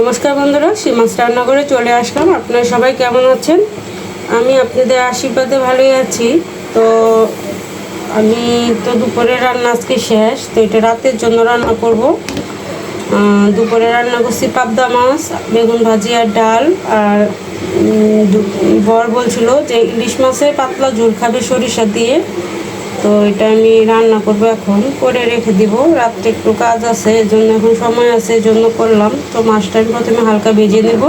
নমস্কার বন্ধুরা, সীমাস রান্নাঘরে চলে আসলাম। আপনারা সবাই কেমন আছেন? আমি আপনাদের আশীর্বাদে ভালোই আছি। তো আমি তো দুপুরে রান্না আজকে শেষ, তো এটা রাতের জন্য রান্না করব। দুপুরে রান্না করছি পাবদা মাছ, বেগুন ভাজি আর ডাল। আর বর বলছিল যে ইলিশ মাছের পাতলা ঝোল খাবে সরিষা দিয়ে। তো এটা আমি রান্না করব এখন। করে রেখে দিব। রাত্রে একটু কাজ আছে এর জন্য এখন সময় আছে এর জন্য করলাম। তো মাছটা আমি প্রথমে হালকা ভেজে নেব।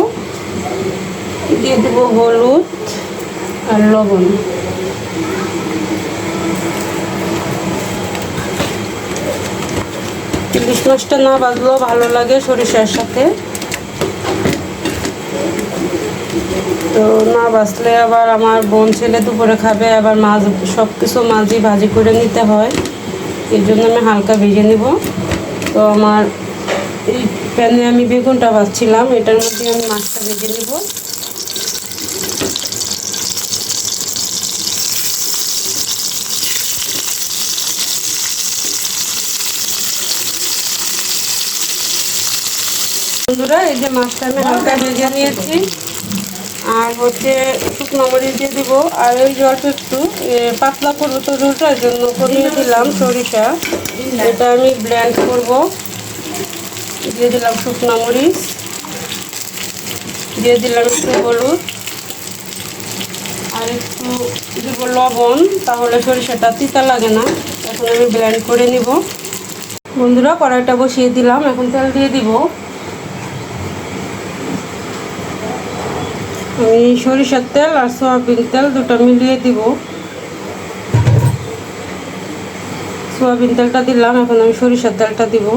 দিয়ে দেব হলুদ আর লবণ। ইলিশ মাছটা না বাজলেও ভালো লাগে সরিষার সাথে। তো না বাঁচলে আবার আমার বোন, ছেলে দুপুরে খাবে, আবার মাছ সব কিছু মাছই ভাজি করে নিতে হয়। এর জন্য আমি হালকা ভেজে নিব। তো আমার এই প্যানে আমি বেগুনটা ভাজছিলাম, এটার মধ্যে আমি মাছটা ভেজে নিব। বন্ধুরা, এই যে মাছটা আমি হালকা ভেজে নিয়েছি। আর হচ্ছে শুকনো মরিচ দিয়ে দিব, আর ওই অল্প একটু পাতলা করব তো ঝোলটার জন্য করিয়ে দিলাম সরিষা। এটা আমি ব্লেন্ড করব। দিয়ে দিলাম শুকনো মরিচ। দিয়ে দিলাম একটু হলুদ। আর একটু দিব লবণ, তাহলে সরিষাটা তিতা লাগে না। এখন আমি ব্লেন্ড করে নিব। বন্ধুরা, কড়াইটা বসিয়ে দিলাম, এখন তেল দিয়ে দিব। আমি সরিষার তেল আর সয়াবিন তেল দুটো মিলিয়ে দিব। সয়াবিন তেলটা দিলাম, এখন আমি সরিষার তেলটা দিব।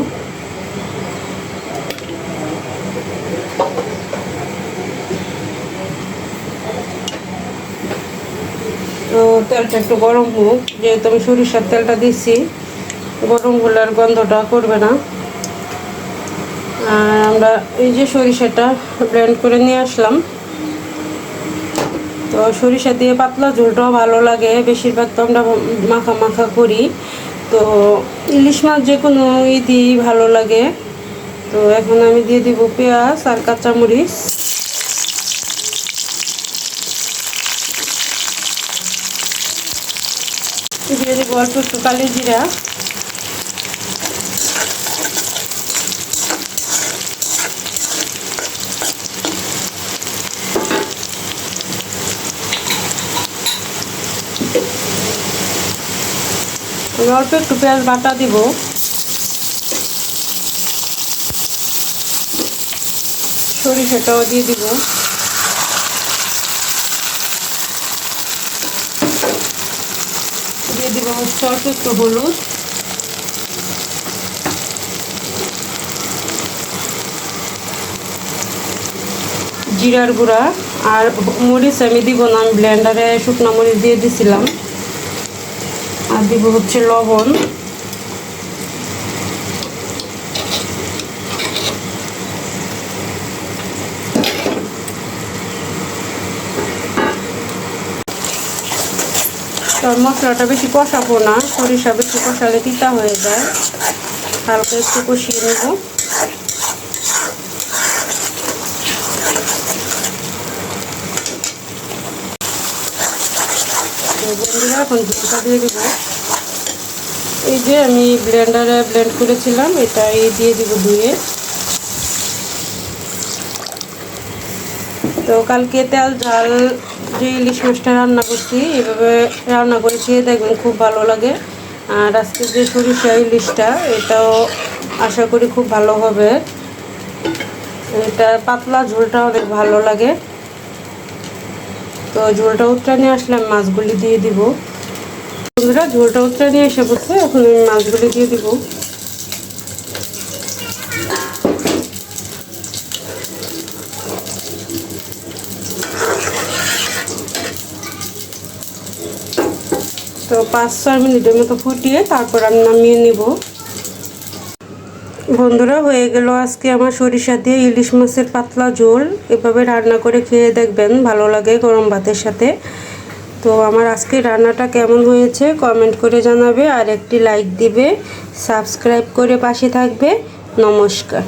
তো তেলটা একটু গরম হোক, যেহেতু আমি সরিষার তেলটা দিচ্ছি গরম হলে আর গন্ধটা করবে না। আর আমরা এই যে সরিষাটা ব্লেন্ড করে নিয়ে আসলাম। তো সরিষা দিয়ে পাতলা ঝোলটাও ভালো লাগে, বেশিরভাগ তো আমরা মাখা মাখা করি। তো ইলিশ মাছ যে কোনো ই দিয়েই ভালো লাগে। তো এখন আমি দিয়ে দিব পেঁয়াজ আর কাঁচামরিচ। দিয়ে দিব অল্প একটু কালি জিরা। আমি অল্প একটু পেঁয়াজ বাটা দিব। সরিষাটাও দিয়ে দিব। দিয়ে দিব হচ্ছে অল্প একটু হলুদ। জিরার গুঁড়া আর মরিচ আমি দিব না, আমি ব্লেন্ডারে শুকনো মরিচ দিয়ে দিছিলাম। আর দিব হচ্ছে লবণ। তার মশলাটা বেশি কষাবো না, সরিষা বেশি কষালে তিতা হয়ে যায়। হালকা একটু কষিয়ে নেব। এখন দিয়ে দেবো। এই যে আমি ব্লেন্ডারে ব্লেন্ড করেছিলাম এটা এই দিয়ে দিব ধুয়ে। তো কালকে তেল, ঝাল, যে ইলিশ মাছটা রান্না করছি, এভাবে রান্না করে খেয়ে দেখবেন খুব ভালো লাগে। আর আজকে যে সরিষা ইলিশটা, এটাও আশা করি খুব ভালো হবে। এটা পাতলা ঝোলটা অনেক ভালো লাগে। তো ঝোলটা উত্তরা নিয়ে আসলাম, মাছগুলি দিয়ে দিব। বন্ধুরা, ঝোলটা উত্তরা নিয়ে এসে বসে এখন আমি মাছগুলি দিয়ে দিব। তো পাঁচ ছয় মিনিটের মতো ফুটিয়ে তারপর আমি নামিয়ে নিব। বন্ধুরা, হয়ে গেল আজকে আমার সরিষা দিয়ে ইলিশ মাছের পাতলা ঝোল। এভাবে রান্না করে খেয়ে দেখবেন, ভালো লাগে গরম ভাতের সাথে। তো আমার আজকে রান্নাটা কেমন হয়েছে কমেন্ট করে জানাবে, আর একটি লাইক দিবে, সাবস্ক্রাইব করে পাশে থাকবে। নমস্কার।